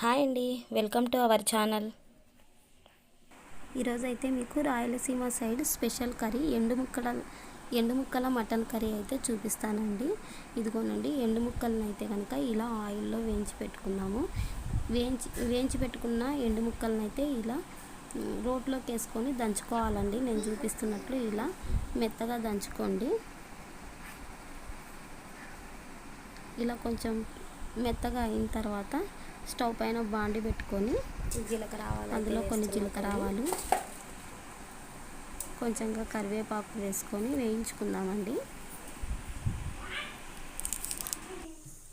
Hi అండి welcome to our channel. ఈరోజు అయితే మీకు రాయలసీమ సైడ్ స్పెషల్ కర్రీ ఎండు ముక్కల ఎండు ముక్కల మటన్ కర్రీ అయితే చూపిస్తానండి. ఇదిగోనండి ఎండు ముక్కలను అయితే కనుక ఇలా ఆయిల్లో వేయించి పెట్టుకున్నాము. వేయించి వేయించి పెట్టుకున్న ఎండు ముక్కలను అయితే ఇలా రోట్లోకి వేసుకొని దంచుకోవాలండి. నేను చూపిస్తున్నట్లు ఇలా మెత్తగా దంచుకోండి. ఇలా కొంచెం మెత్తగా అయిన తర్వాత స్టవ్ పైన బాండి పెట్టుకొని జీలకర్ర ఆవాలు అందులో కొన్ని జీలకర్ర ఆవాలు కొంచెంగా కరివేపాకు వేసుకొని వేయించుకుందామండి.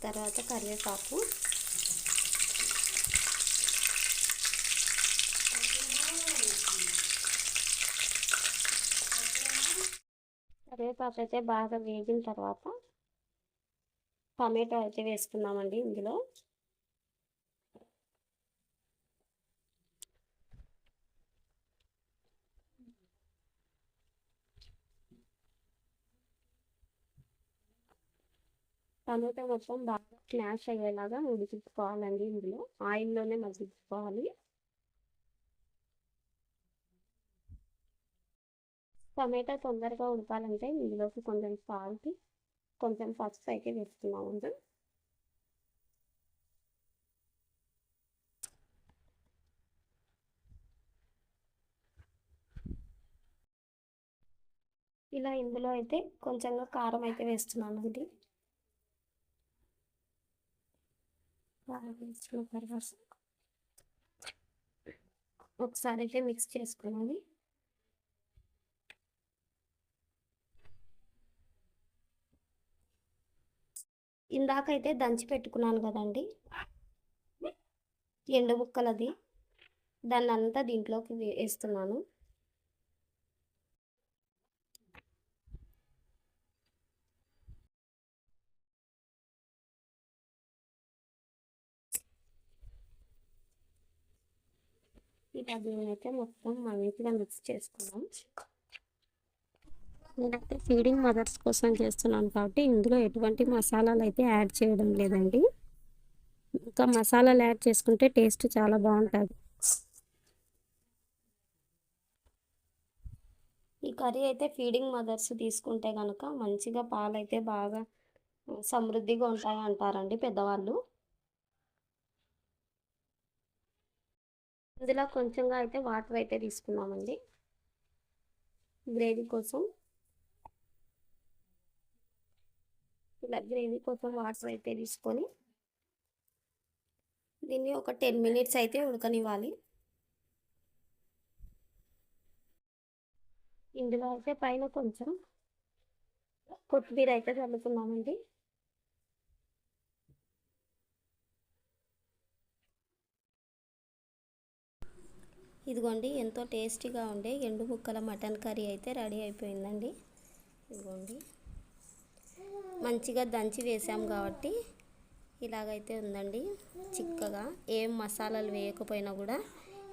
తర్వాత కరివేపాకు కరివేపాకు అయితే బాగా వేగిన తర్వాత టమాటో అయితే వేసుకుందామండి ఇందులో. టమాటా మొత్తం బాగా స్మాష్ అయ్యేలాగా ఉడికించుకోవాలండి ఇందులో. ఆయిల్లోనే మగ్గించుకోవాలి టమాటా తొందరగా ఉడకాలంటే ఇందులోకి కొంచెం సాల్ట్ కొంచెం పసుపు అయితే వేస్తున్నాము ఇలా ఇందులో అయితే కొంచెంగా కారం అయితే వేస్తున్నాను అండి కారం వేసుకున్న తర్వాత ఒకసారి అయితే మిక్స్ చేసుకున్నాను. ఇందాకైతే దంచి పెట్టుకున్నాను కదండి. ఎండు ముక్కలది. దాన్ని అంతా దీంట్లోకి వేస్తున్నాను ఇలా దీన్నైతే మొత్తం మంచిగా మిక్స్ చేసుకున్నాం. నేనైతే ఫీడింగ్ మదర్స్ కోసం చేస్తున్నాను కాబట్టి ఇందులో ఎటువంటి మసాలాలు అయితే యాడ్ చేయడం లేదండి. ఇంకా మసాలాలు యాడ్ చేసుకుంటే టేస్ట్ చాలా బాగుంటుంది. ఈ కర్రీ అయితే ఫీడింగ్ మదర్స్ తీసుకుంటే కనుక మంచిగా పాలు అయితే బాగా సమృద్ధిగా ఉంటాయి అంటారండి పెద్దవాళ్ళు. ఇందులో కొంచెంగా అయితే వాటర్ అయితే తీసుకున్నామండి. గ్రేవీ కోసం. ఇలా గ్రేవీ కోసం వాటర్ అయితే తీసుకొని దీన్ని ఒక టెన్ మినిట్స్ అయితే ఉడకనివ్వాలి. ఇందులో అయితే పైన కొంచెం కొత్తిమీర అయితే చల్లుతున్నామండి ఇదిగోండి ఎంతో టేస్టీగా ఉండే ఎండు ముక్కల మటన్ కర్రీ అయితే రెడీ అయిపోయిందండి. ఇదిగోండి. మంచిగా దంచి వేసాం కాబట్టి ఇలాగైతే ఉందండి. చిక్కగా ఏం మసాలాలు వేయకపోయినా కూడా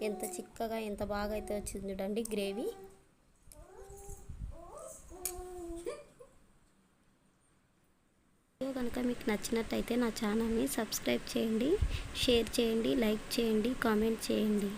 ఎంత చిక్కగా ఎంత బాగా అయితే వచ్చింది చూడండి గ్రేవీ. కనుక మీకు నచ్చినట్టయితే నా ఛానల్ని సబ్స్క్రైబ్ చేయండి షేర్ చేయండి లైక్ చేయండి కామెంట్ చేయండి.